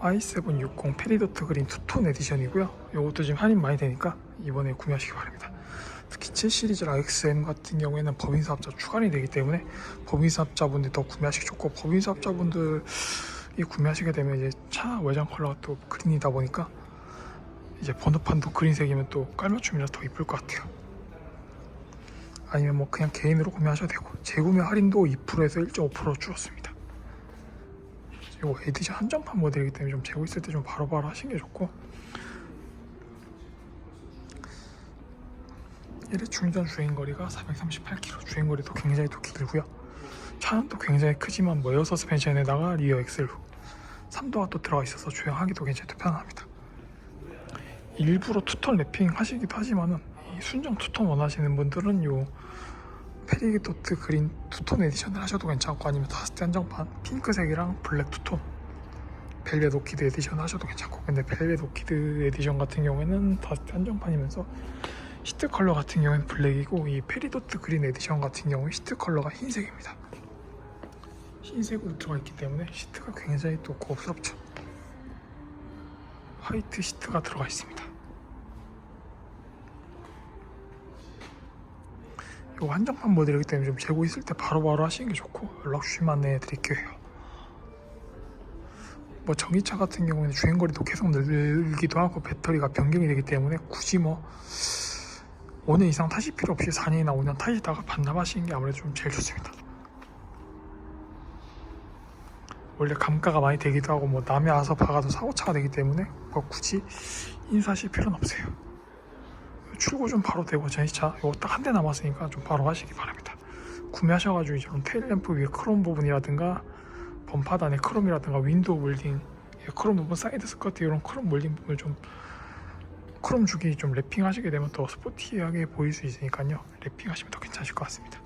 i760 페리도트 그린 투톤 에디션이고요. 이것도 지금 할인 많이 되니까 이번에 구매하시기 바랍니다. 특히 7 시리즈랑 XM 같은 경우에는 법인 사업자 추가이 되기 때문에 법인 사업자분들 더 구매하시기 좋고 법인 사업자분들이 구매하시게 되면 이제 차 외장 컬러가 또 그린이다 보니까 이제 번호판도 그린색이면 또 깔맞춤이라 더 이쁠 것 같아요. 아니면 뭐 그냥 개인으로 구매하셔도 되고 재구매 할인도 2%에서 1.5% 줄었습니다. 이거 에디션 한정판 모델이기 때문에 좀 재고 있을 때 좀 바로바로 하시는 게 좋고. 얘의 충전 주행거리가 438km 주행거리도 굉장히 또 길고요. 차는 또 굉장히 크지만 뭐 에어 서스펜션에다가 리어 엑셀 3도가 또 들어가 있어서 주행하기도 굉장히 또 편합니다. 일부러 투톤 랩핑 하시기도 하지만은 이 순정 투톤 원하시는 분들은 요 페리도트 그린 투톤 에디션을 하셔도 괜찮고 아니면 다스트 한정판 핑크색이랑 블랙 투톤 벨벳 오키드 에디션 하셔도 괜찮고 근데 벨벳 오키드 에디션 같은 경우에는 다스트 한정판이면서 시트 컬러 같은 경우에는 블랙이고 이 페리도트 그린 에디션 같은 경우 시트 컬러가 흰색입니다. 흰색으로 들어가 있기 때문에 시트가 굉장히 또 고급스럽죠. 화이트 시트가 들어가 있습니다 이 한정판 모델이기 때문에 좀 재고 있을 때 바로 바로 하시는 게 좋고 연락 주시면 안내해 드릴게요. 뭐 전기차 같은 경우에는 주행거리도 계속 늘기도 하고 배터리가 변경이 되기 때문에 굳이 뭐 5년 이상 타실 필요 없이 4년이나 5년 타시다가 반납하시는 게 아무래도 좀 제일 좋습니다. 원래 감가가 많이 되기도 하고 뭐 남이 와서 박아도 사고차가 되기 때문에 뭐 굳이 인수하실 필요는 없어요. 출고 좀 바로 되고 전시차 이거 딱 한 대 남았으니까 좀 바로 하시기 바랍니다. 구매하셔가지고 좀 테일램프 위에 크롬 부분이라든가 범파단의 크롬이라든가 윈도우 몰딩 크롬 부분 사이드 스커트 이런 크롬 몰딩 부분을 좀 크롬 주기 좀 랩핑 하시게 되면 더 스포티하게 보일 수 있으니까요 랩핑 하시면 더 괜찮으실 것 같습니다.